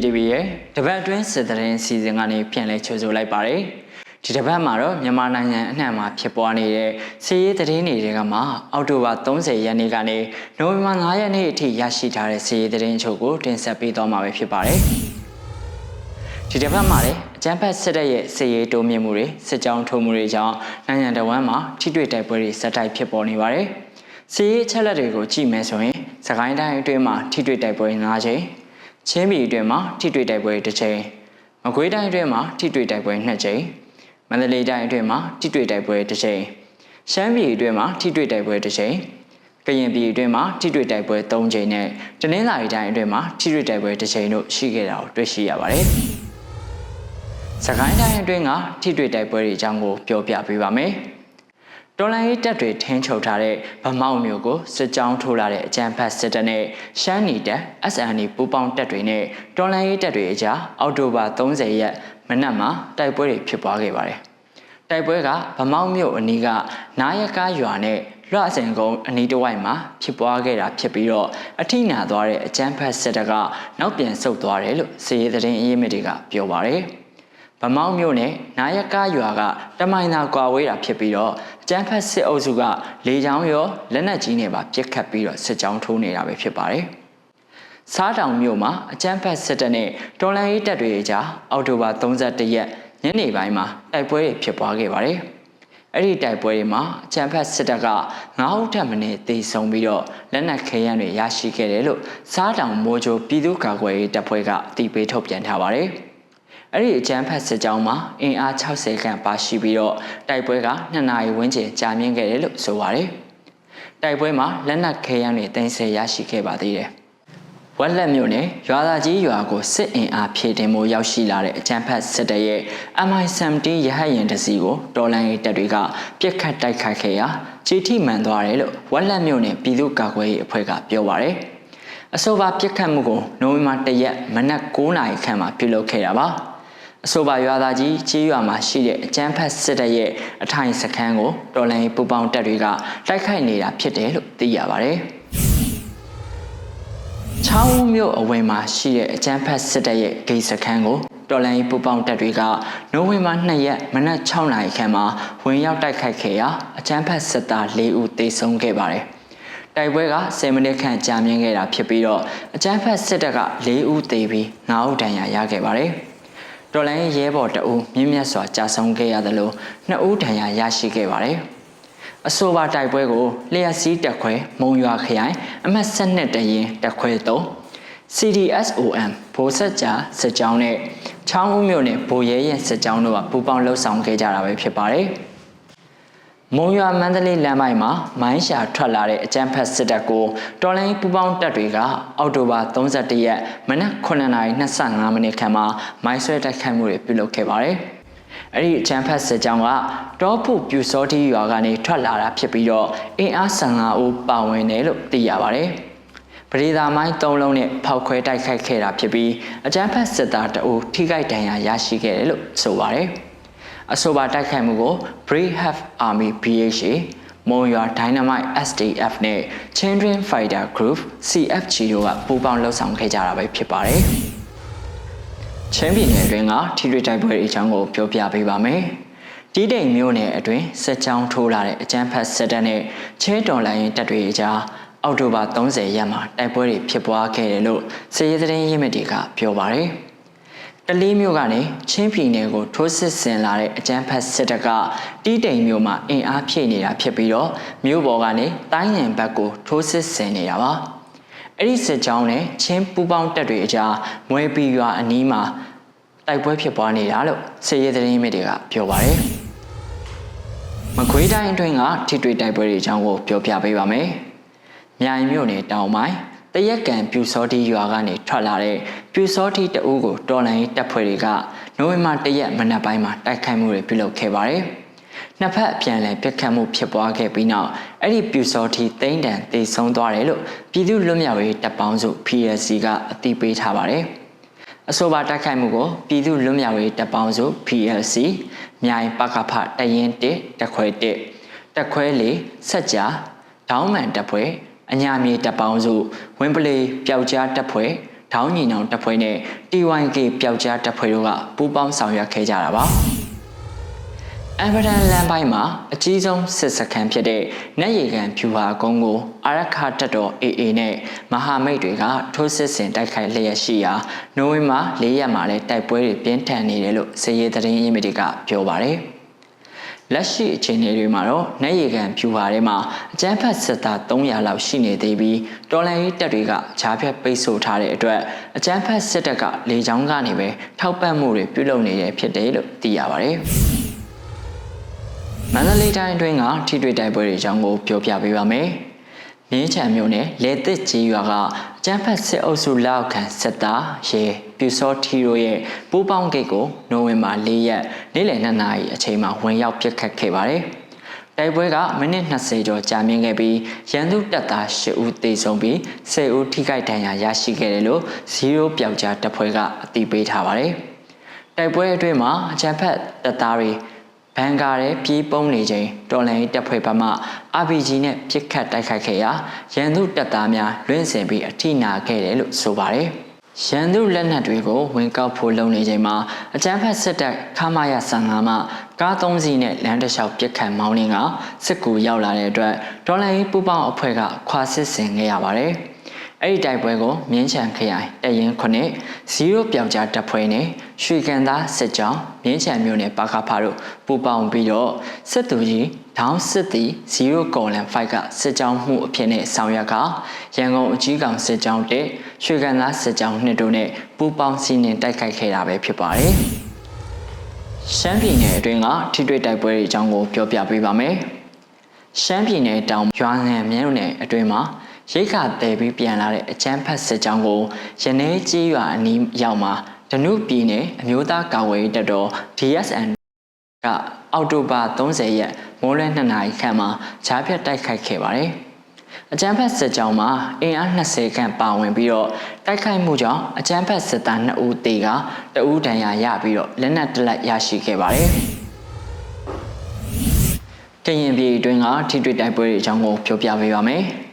PPTV ရဲ့တပတ်အတွင်းစစ်တရင်စီစဉ်ကနေပြန်လဲချိုးဆိုလိုက်ပါတယ်ဒီတစ်ပတ်မှာတော့မြန်မာနိုင်ငံအနှံ့မှာဖြစ်ပွားနေတဲ့စီးရေးသတင်းတွေကမှအောက်တိုဘာ30ရက်နေ့ကနေနိုဝင်ဘာ9ရက်နေ့အထိရရှိထားတဲ့စီးရေးသတင်းအချို့ကိုတင်ဆက်ပေးသွားမှာပဲဖြစ်ပါတယ်ဒီတစ်ပတ်မှာလည်းအကြမ်းဖက်စစ်တပ်ရဲ့စီးရေးတိုးမြင့်မှုတွေစစ်ကြောင်းထိုးမှုတွေကြောင့်နိုင်ငံတော်ဝန်မှာထိတွေ့တိုက်ပွဲတွေဆက်တိုက်ဖြစ်ပေါ်နေပါတယ်စီးရေးအချက်လက်တွေကိုကြည့်မယ်ဆိုရင်စကိုင်းတိုင်းအတွင်းမှာထိတွေ့တိုက်ပွဲ9ချိန် ချင်းပြည်အတွင်းမှာထိတွေ့တိုက်ပွဲတစ်ချိန်မကွေးတိုင်းအတွင်းမှာထိတွေ့တိုက်ပွဲ2ချိန်မန္တလေးတိုင်းအတွင်းမှာထိတွေ့တိုက်ပွဲတစ်ချိန်ရှမ်းပြည်အတွင်းမှာထိတွေ့တိုက်ပွဲတစ်ချိန်ကရင်ပြည်အတွင်းမှာထိတွေ့တိုက်ပွဲ3ချိန်နဲ့တနင်္သာရီတိုင်းအတွင်းမှာထိတွေ့တိုက်ပွဲတစ်ချိန်တို့ရှိခဲ့တာကိုတွေ့ရှိရပါတယ်။စကိုင်းတိုင်းအတွင်းကထိတွေ့တိုက်ပွဲတွေအကြောင်းကိုပြောပြပေးပါမယ်။ တော်လိုင်းရေးတပ်တွေထင်းချုပ်ထားတဲ့ဗမောက်မျိုးကိုစစ်ကြောင်းထိုးလာတဲ့အကြမ်းဖက်စစ်တပ်နဲ့ရှမ်းနီတပ် SND ပူးပေါင်းတပ်တွေနဲ့တော်လိုင်းရေးတပ်တွေအကြားအောက်တိုဘာ30ရက်မနက်မှာတိုက်ပွဲတွေဖြစ်ပွားခဲ့ပါတယ်။တိုက်ပွဲကဗမောက်မြို့အနီးကနာယကားရွာနဲ့လွှစင်ကုန်းအနီးတစ်ဝိုက်မှာဖြစ်ပွားခဲ့တာဖြစ်ပြီးတော့အထိနာသွားတဲ့အကြမ်းဖက်စစ်တပ်ကနောက်ပြန်ဆုတ်သွားတယ်လို့စီရေးသတင်းအရေးမြစ်တွေကပြောပါတယ်။ ဗမောက်မြို့နယ်နာယကရွာကတမိုင်သာကွာဝေးတာဖြစ်ပြီးတော့အကျန်းဖက်စစ်အုပ်စုကလေကြောင်းရောလက်နက်ကြီးနဲ့ပါပစ်ခတ်ပြီးတော့စစ်ကြောင်းထိုးနေတာပဲဖြစ်ပါတယ်။စားတောင်မြို့မှာအကျန်းဖက်စစ်တပ်နဲ့တော်လန်ရေးတပ်တွေကြားအောက်တိုဘာ31ရက်ညနေပိုင်းမှာတိုက်ပွဲတွေဖြစ်ပွားခဲ့ပါတယ်။အဲ့ဒီတိုက်ပွဲတွေမှာအချမ်းဖက်စစ်တပ်က9ဦးထပ်မင်းတေဆုံးပြီးတော့လက်နက်ခဲယမ်းတွေရရှိခဲ့တယ်လို့စားတောင်မိုးချိုပြည်သူ့ကာကွယ်ရေးတပ်ဖွဲ့ကအတည်ပြုထုတ်ပြန်ထားပါတယ်။ အဲ့ဒီအကြမ်းဖက်စစ်ကြောင်းမှာအင်အား60ခန့်ပါရှိပြီးတော့တိုက်ပွဲက2နာရီဝန်းကျင်ကြာမြင့်ခဲ့တယ်လို့ဆိုပါတယ်။တိုက်ပွဲမှာလက်နက်ခဲယမ်းတွေတင်ဆက်ရရှိခဲ့ပါသေးတယ်။ဝက်လက်မြို့နယ်ရွာသားကြီးရွာကိုစစ်အင်အားဖြည့်တင်မှုရောက်ရှိလာတဲ့အကြမ်းဖက်စစ်တပ်ရဲ့ MI-17 ရဟတ်ယာဉ်တစ်စီးကိုတော်လန်ရေးတပ်တွေကပြစ်ခတ်တိုက်ခိုက်ခဲ့ရာခြေထိမှန်သွားတယ်လို့ဝက်လက်မြို့နယ်ပြည်သူ့ကာကွယ်ရေးအဖွဲ့ကပြောပါတယ်။အဆိုပါပြစ်ခတ်မှုကိုနိုဝင်ဘာ၁ရက်မနက်9:00နာရီခန့်မှာပြုလုပ်ခဲ့တာပါ။ အဆိုပါရွာသားကြီးချေးရွာမှာရှိတဲ့အကျန်းဖတ်စစ်တပ်ရဲ့အထိုင်စခန်းကိုတော်လိုင်းပူပေါင်းတပ်တွေကတိုက်ခိုက်နေတာဖြစ်တယ်လို့သိရပါတယ်။ချောင်းဦးမြို့အဝင်မှာရှိတဲ့အကျန်းဖတ်စစ်တပ်ရဲ့ဂိတ်စခန်းကိုတော်လိုင်းပူပေါင်းတပ်တွေကနိုဝင်ဘာ2ရက်မနက်6နာရီခန့်မှာဝင်ရောက်တိုက်ခိုက်ခဲ့ရာအကျန်းဖတ်စစ်သား၄ဦးသေဆုံးခဲ့ပါတယ်။တိုက်ပွဲက10မိနစ်ခန့်ကြာမြင့်ခဲ့တာဖြစ်ပြီးတော့အကျန်းဖက်စစ်တပ်က၄ဦးသေပြီး9ဦးဒဏ်ရာရခဲ့ပါတယ်။ တော်လိုင်းရဲဘော်တအူးမြင့်မြတ်စွာကြာဆုံးခဲ့ရသလိုနှစ်ဦးဒဏ်ရာရရှိခဲ့ပါတယ်။အဆိုပါတိုက်ပွဲကိုလျှက်စီးတက်ခွဲမုံရွာခရိုင်အမှတ်7တရင်တက်ခွဲ3 CDSOM ဘိုးဆက်ကြာစစ်ကြောင်းနဲ့ချောင်းဦးမြို့နယ်ဘိုရဲရင်စစ်ကြောင်းတို့ကပူးပေါင်းလှုပ်ဆောင်ခဲ့ကြတာပဲဖြစ်ပါတယ်။ မုံရွာမန္တလေးလမ်းပိုင်းမှာမိုင်းရှာထွက်လာတဲ့အကြမ်းဖက်စစ်တပ်ကိုတော်လိုင်းပူပေါင်းတပ်တွေကအောက်တိုဘာ31ရက်မနက်9:25မိနစ်ခန့်မှာမိုင်းဆွဲတိုက်ခိုက်မှုတွေပြုလုပ်ခဲ့ပါတယ်။အဲ့ဒီအကြမ်းဖက်စစ်ကြောင်းကတောဖုပြူစောတိရွာကနေထွက်လာတာဖြစ်ပြီးတော့အင်အား15ဦးပါဝင်တယ်လို့သိရပါတယ်။ပရိသာမိုင်း၃လုံးနဲ့ဖောက်ခွဲတိုက်ခိုက်ခဲ့တာဖြစ်ပြီးအကြမ်းဖက်စစ်သားတအုပ်ထိခိုက်ဒဏ်ရာရရှိခဲ့တယ်လို့ဆိုပါတယ်။ အဆိုပါတိုက်ခိုက်မှုကို Brave Army BHA မုံရွာ Dynamite SDF နဲ့ Children Fighter Group CFG တို့ကပူးပေါင်းလှုပ်ဆောင်ခဲ့ကြတာပဲဖြစ်ပါတယ်။ချင်းပြည်နယ်အတွင်းကထိတွေ့တိုက်ပွဲအကြောင်းကိုပြောပြပေးပါမယ်။တီးတိမ်မြို့နယ်အတွင်းစစ်ကြောင်းထိုးလာတဲ့အကြမ်းဖက်စစ်တပ်နဲ့ချင်းတော်လိုင်းတပ်တွေအကြားအောက်တိုဘာ30ရက်မှာတိုက်ပွဲတွေဖြစ်ပွားခဲ့တယ်လို့စစ်ရေးသတင်းရင်းမြစ်တွေကပြောပါတယ်။ တလေးမြို့ကနေချင်းပြည်နယ်ကိုထိုးစစ်ဆင်လာတဲ့အကြမ်းဖက်စစ်တပ်ကတီးတိမ်မြို့မှာအင်အားဖြည့်နေတာဖြစ်ပြီးတော့မြို့ပေါ်ကနေတိုင်းရန်ဘက်ကိုထိုးစစ်ဆင်နေတာပါအဲ့ဒီစစ်ကြောင်းနဲ့ချင်းပူပေါင်းတပ်တွေအကြားမွဲပီရွာအနီးမှာတိုက်ပွဲဖြစ်ပွားနေတာလို့စစ်ရေးသတင်းမြစ်တွေကပြောပါတယ်မကွေးတိုင်းအတွင်းကထိတွေ့တိုက်ပွဲတွေအကြောင်းကိုပြောပြပေးပါမယ်မြိုင်မြို့နယ်တောင်ပိုင်း တရက်ကံပြူစောတိရွာကနေထွက်လာတဲ့ပြူစောတိတအူးကိုတော်လိုင်းတပ်ဖွဲ့တွေကနိုဝင်ဘာ၁ရက်မနက်ပိုင်းမှာတိုက်ခိုက်မှုတွေပြုလုပ်ခဲ့ပါတယ်။နှစ်ဖက်အပြန်အလှန်ပစ်ခတ်မှုဖြစ်ပွားခဲ့ပြီးနောက်အဲ့ဒီပြူစောတိတိမ့်တန်တေဆုံးသွားတယ်လို့ပြည်သူ့လွတ်မြောက်ရေးတပ်ပေါင်းစု PLC ကအသိပေးထားပါတယ်။အဆိုပါတိုက်ခိုက်မှုကိုပြည်သူ့လွတ်မြောက်ရေးတပ်ပေါင်းစု PLC မြိုင်ပကဖတရင်1တက်ခွဲ1တက်ခွဲ4ဆက်ကြဒေါင်းမန်တပ်ဖွဲ့ အညာမြေတပ်ပေါင်းစုဝင်းပလေပျောက်ကြားတပ်ဖွဲ့ထောင်းညီနောင်တပ်ဖွဲ့နဲ့ TYK ပျောက်ကြားတပ်ဖွဲ့တို့ကပူးပေါင်းဆောင်ရွက်ခဲ့ကြတာပါ။အမ်ဘဒန်လန်ပိုင်းမှာအကြီးဆုံးစစ်စခန်းဖြစ်တဲ့နက်ရီကန်ဖြူဟာကုန်းကိုအာရခတပ်တော် AA နဲ့မဟာမိတ်တွေကထိုးစစ်ဆင်တိုက်ခိုက်လျက်ရှိရာနိုဝင်ဘာ၄ရက်မှာလည်းတိုက်ပွဲတွေပြင်းထန်နေတယ်လို့စစ်ရေးသတင်းရင်းမြစ်တွေကပြောပါတယ်။ လက်ရှိအခြေအနေတွေမှာတော့နက်ရီကန်ဖြူဟာထဲမှာအကြမ်းဖက်စစ်သား300လောက်ရှိနေသေးပြီးတော်လန်ရေးတပ်တွေကခြားဖြတ်ပိတ်ဆို့ထားတဲ့အတွက်အကြမ်းဖက်စစ်တပ်ကလေကြောင်းကနေပဲထောက်ပံ့မှုတွေပြုလုပ်နေတယ်ဖြစ်တယ်လို့သိရပါတယ်။မန္တလေးတိုင်းအတွင်းကထိတွေ့တိုက်ပွဲတွေအကြောင်းကိုပြောပြပေးပါမယ်။မြင်းချံမြို့နယ်လေသစ်ကြီးရွာကအကျန်းဖက်စစ်အုပ်စုလက်အောက်ခံစစ်သားရဲ ပြူစောထီတို့ရဲ့ပူးပေါင်းဂိတ်ကိုနိုဝင်ဘာ၄ရက်နေ့လယ်2နာရီအချိန်မှာဝင်ရောက်ပစ်ခတ်ခဲ့ပါတယ်။တိုက်ပွဲကမိနစ်20ကျော်ကြာမြင့်ခဲ့ပြီးရန်သူတပ်သား10ဦးသေဆုံးပြီး10ဦးထိခိုက်ဒဏ်ရာရရှိခဲ့တယ်လို့0ပျောက်ကြားတပ်ဖွဲ့ကအသိပေးထားပါတယ်။တိုက်ပွဲအတွင်းမှာအကြံဖက်တပ်သားတွေဘန်ကာရဲပြေးပုံးနေချိန်တော်လိုင်းတပ်ဖွဲ့ဘက်မှ RPG နဲ့ပစ်ခတ်တိုက်ခိုက်ခဲ့ရာရန်သူတပ်သားများလွင့်စင်ပြီးအထိနာခဲ့တယ်လို့ဆိုပါတယ်။ ရန်သူလက်နက်တွေကိုဝင်ကောက်ဖို့လုပ်နေချိန်မှာအကြမ်းဖက်စစ်တပ်ခမာရ15မှကား၃စီးနဲ့လမ်းတစ်လျှောက်ပစ်ခတ်မောင်းနှင်းကစစ်ကူရောက်လာတဲ့အတွက်ဒေါ်လာရေးပူပေါင်းအဖွဲ့ကခွာစစ်ဆင်ခဲ့ရပါတယ်။အဲ့ဒီတိုက်ပွဲကိုမြင်းချံခရိုင်တရင်ခုနှစ်0ပြောင်ကြားတပ်ဖွဲ့နဲ့ရွှေကန်သားစစ်ကြောင်းမြင်းချံမြို့နယ်ပါခါဖာတို့ပူးပေါင်းပြီးတော့စစ်သူကြီးဒေါင်းစစ်တီ0ကော်လန်5ကစစ်ကြောင်းမှုအဖြစ်နဲ့ဆောင်ရွက်ကရန်ကုန်အကြီးကောင်စစ်ကြောင်းတဲ့ရွှေကန်သားစစ်ကြောင်းနှစ်တို့နဲ့ပူးပေါင်းစီးနှင်တိုက်ခိုက်ခဲ့တာပဲဖြစ်ပါတယ်။ရှမ်းပြည်နယ်အတွင်းကထိတွေ့တိုက်ပွဲတွေအကြောင်းကိုပြောပြပေးပါမယ်။ရှမ်းပြည်နယ်တောင်ရွာငံမြင်းနယ်အတွင်းမှာရိတ်ခါတည်ပြီးပြန်လာတဲ့အကျန်းဖတ်စစ်ကြောင်းကိုရနေကြီးရွာအနီးရောက်မှာဒနုပြည်နယ်အမျိုးသားကာဝေးတပ်တော် DSN ကအောက်တိုဘာ30ရက်မိုးလွဲ2နာရီခန့်မှာဂျားဖြတ်တိုက်ခိုက်ခဲ့ပါတယ်။အကြမ်းဖက်စစ်ကြောင်းမှာအင်အား20ခန့်ပါဝင်ပြီးတော့တိုက်ခိုက်မှုကြောင့်အကြမ်းဖက်စစ်သား2ဦးသေကတဦးဒဏ်ရာရပြီးတော့လက်နက်တလက်ရရှိခဲ့ပါတယ်။ကရင်ပြည်အတွင်းကထိတွေ့တိုက်ပွဲတွေအကြောင်းကိုပြောပြပေးပါမယ်။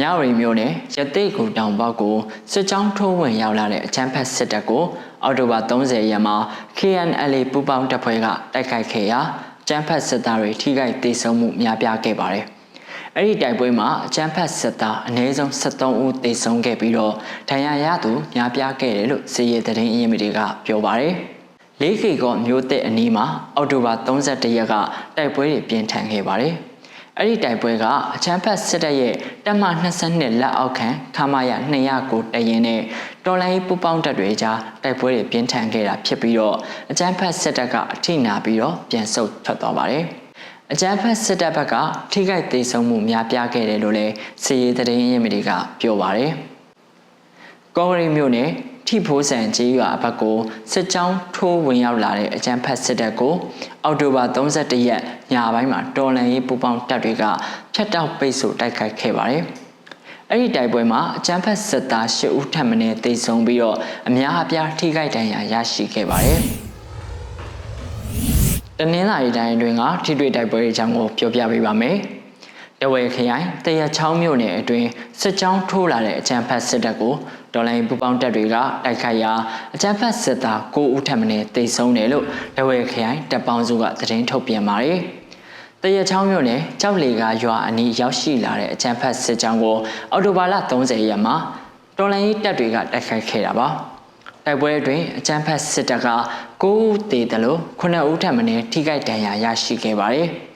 မြဝတီမြို့နယ်ရတိတ်ကူတောင်ပေါက်ကိုစစ်ကြောင်းထိုးဝင်ရောက်လာတဲ့အချမ်းဖက်စစ်တပ်ကိုအောက်တိုဘာ30ရက်မှာ KNLA ပူးပေါင်းတပ်ဖွဲ့ကတိုက်ခိုက်ခဲ့ရာကျန်းဖက်စစ်သားတွေထိခိုက်ဒေဆုံးမှုများပြားခဲ့ပါတယ်။အဲ့ဒီတိုက်ပွဲမှာအကျန်းဖက်စစ်သားအနည်းဆုံး73ဦးသေဆုံးခဲ့ပြီးတော့ဒဏ်ရာရသူများပြားခဲ့တယ်လို့စီရဲသတင်းအရင်းမြစ်တွေကပြောပါတယ်။လေးခေကောမျိုးတဲ့အနီးမှာအောက်တိုဘာ31ရက်ကတိုက်ပွဲတွေပြင်းထန်ခဲ့ပါတယ်။ အဲ့ဒီတိုက်ပွဲကအချမ်းဖတ်စစ်တပ်ရဲ့တပ်မ22လက်အောက်ခံခမာရ209တရင်နဲ့တော်လိုင်းပူပေါင်းတပ်တွေကြားတိုက်ပွဲတွေပြင်းထန်ခဲ့တာဖြစ်ပြီးတော့အချမ်းဖတ်စစ်တပ်ကအထိနာပြီးတော့ပြန်ဆုတ်ထွက်သွားပါတယ်။အကြမ်းဖက်စစ်တပ်ဘက်ကထိခိုက်ဒေဆုံးမှုများပြားခဲ့တယ်လို့လည်းစီရေးသတင်းရင်းမြစ်တွေကပြောပါတယ်။ကောရီမြို့နယ် ထိဖိုးဆန်ကြီးရွာဘက်ကိုစစ်ကြောင်းထိုးဝင်ရောက်လာတဲ့အကြမ်းဖက်စစ်တပ်ကိုအောက်တိုဘာ31ရက်ညပိုင်းမှာတော်လန်ရေးပူပေါင်းတပ်တွေကဖျက်တောက်ပိတ်ဆို့တိုက်ခိုက်ခဲ့ပါတယ်။အဲ့ဒီတိုက်ပွဲမှာအကြမ်းဖက်စစ်သား၈ဦးထပ်မံတေဆုံးပြီးတော့အများအပြားထိခိုက်ဒဏ်ရာရရှိခဲ့ပါတယ်။တနင်္လာရီတိုင်းအတွင်းကထိတွေ့တိုက်ပွဲတွေအကြောင်းကိုပြောပြပေးပါမယ်။ တဝဲခရိုင်တရချောင်းမြို့နယ်အတွင်းစစ်ကြောင်းထိုးလာတဲ့အကြမ်းဖက်စစ်တပ်ကိုဒေါ်လာပူပေါင်းတပ်တွေကတိုက်ခိုက်ရာအကြမ်းဖက်စစ်သား9ဦးထပ်မံတေဆုံးတယ်လို့တဝဲခရိုင်တပ်ပေါင်းစုကသတင်းထုတ်ပြန်ပါတယ်။တရချောင်းမြို့နယ်ကြောက်လေကရွာအနီးရောက်ရှိလာတဲ့အကြမ်းဖက်စစ်ကြောင်းကိုအော်တိုဘာလ30ရက်မှာဒေါ်လာတပ်တွေကတိုက်ခိုက်ခဲ့တာပါ။တိုက်ပွဲအတွင်းအကြမ်းဖက်စစ်တပ်က9ဦးသေတယ်လို့9ဦးထပ်မံထိခိုက်ဒဏ်ရာရရှိခဲ့ပါတယ်။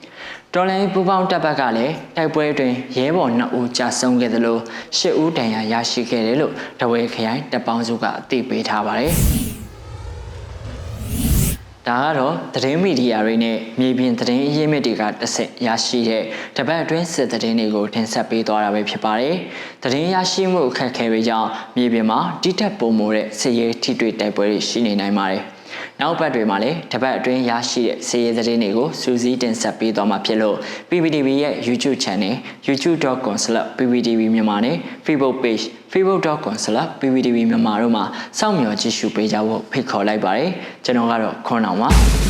တော်လိုင်းပူပေါင်းတပ်ဘက်ကလည်းတိုက်ပွဲတွင်ရဲဘော်2ဦးကြာဆုံးခဲ့သလို10ဦးဒဏ်ရာရရှိခဲ့တယ်လို့တဝဲခရိုင်တပ်ပေါင်းစုကအသိပေးထားပါတယ်။ဒါကတော့သတင်းမီဒီယာတွေနဲ့မြေပြင်သတင်းအရင်းမြစ်တွေကတဆင့်ရရှိတဲ့တပတ်အတွင်းစစ်သတင်းတွေကိုတင်ဆက်ပေးသွားတာပဲဖြစ်ပါတယ်။သတင်းရရှိမှုအခက်အခဲတွေကြောင့်မြေပြင်မှာတိတက်ပုံမိုးတဲ့စစ်ရေးထိတွေ့တိုက်ပွဲတွေရှိနေနိုင်ပါတယ်။ နောက်ပတ်တွေမှာလည်းတပတ်အတွင်းရရှိတဲ့စီးရီးသတင်းတွေကိုစူးစီးတင်ဆက်ပေးသွားမှာဖြစ်လို့ PPTV ရဲ့ YouTube Channel youtube.com/pptv မြန်မာနဲ့ Facebook Page facebook.com/pptv မြန်မာတို့မှာစောင့်မျှော်ကြည့်ရှုပေးကြဖို့ဖိတ်ခေါ်လိုက်ပါတယ်ကျွန်တော်ကတော့ခွန်အောင်ပါ